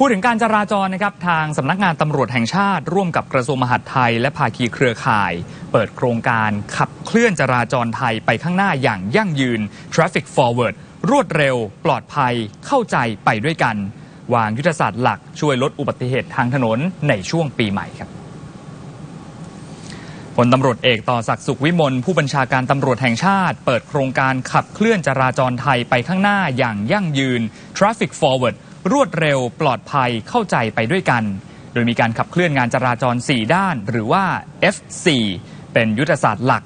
พูดถึงการจราจรนะครับทางสำนักงานตำรวจแห่งชาติ ร่วมกับกระทรวงมหาดไทย และภาคีเครือข่าย เปิดโครงการขับเคลื่อนจราจรไทยไปข้างหน้าอย่างยั่งยืน Traffic Forward รวดเร็ว ปลอดภัย เข้าใจไปด้วยกัน วางยุทธศาสตร์หลักช่วยลดอุบัติเหตุทางถนนในช่วงปีใหม่ครับพลตำรวจเอกต่อศักดิ์สุขวิมลผู้บัญชาการตำรวจแห่งชาติ เปิดโครงการขับเคลื่อนจราจรไทยไปข้างหน้าอย่างยั่งยืน Traffic Forward รวดเร็วปลอดภัยเข้าใจไปด้วยกัน โดยมีการขับเคลื่อนงานจราจร 4 ด้าน หรือว่า F4 เป็นยุทธศาสตร์หลัก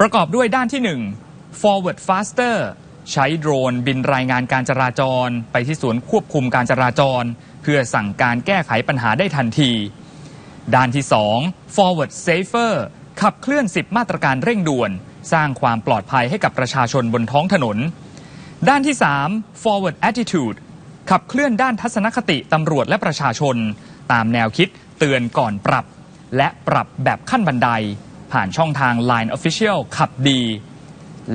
ประกอบด้วยด้านที่ 1 Forward Faster ใช้โดรนบินรายงานการจราจร ไปที่ศูนย์ควบคุมการจราจร เพื่อสั่งการแก้ไขปัญหาได้ทันที ด้านที่ 2 Forward Safer ขับเคลื่อน 10 มาตรการเร่งด่วน สร้างความปลอดภัยให้กับประชาชนบนท้องถนน ด้านที่ 3 Forward Attitude ขับเคลื่อนด้านทัศนคติตำรวจและประชาชน ตามแนวคิดเตือนก่อนปรับ และปรับแบบขั้นบันได ผ่านช่องทาง Line Official ขับดี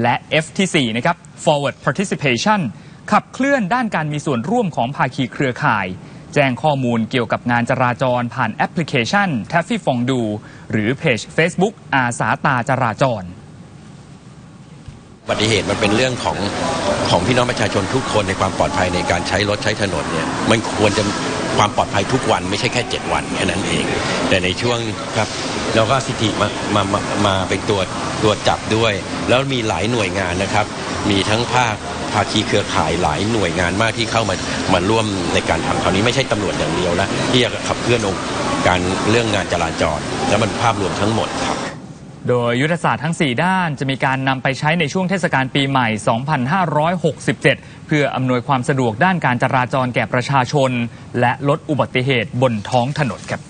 และ F ที่4นะครับ Forward Participation ขับเคลื่อนด้านการมีส่วนร่วมของภาคีเครือข่าย แจ้งข้อมูลเกี่ยวกับงานจราจรผ่านแอปพลิเคชัน t a f f y f o n d u หรือเพจ Facebook อาสาตาจราจร บัติเหตุมันเป็นเรื่องของของพี่น้องประชาชนทุกคนในความปลอดภัยในการใช้รถใช้ถนนเนี่ยมันควรจะความปลอดภัยทุกวันไม่ใช่แค่ 7 วันแค่นั้นเอง แต่ในช่วงครับเราก็สิทธิมามามามาเป็นตัวตัวจับด้วย แล้วมีหลายหน่วยงานนะครับ มีทั้งภาคภาคีเครือข่ายหลายหน่วยงานมากที่เข้ามามาร่วมในการทำคราวนี้ไม่ใช่ตำรวจอย่างเดียวแล้วที่จะขับเคลื่อนองค์การเรื่องงานจราจร แล้วมันภาพรวมทั้งหมดครับ โดยยุทธศาสตร์ทั้ง 4 ด้านจะมีการนำไปใช้ในช่วงเทศกาลปีใหม่ 2567 เพื่ออำนวยความสะดวกด้านการจราจรแก่ประชาชน และลดอุบัติเหตุบนท้องถนนครับ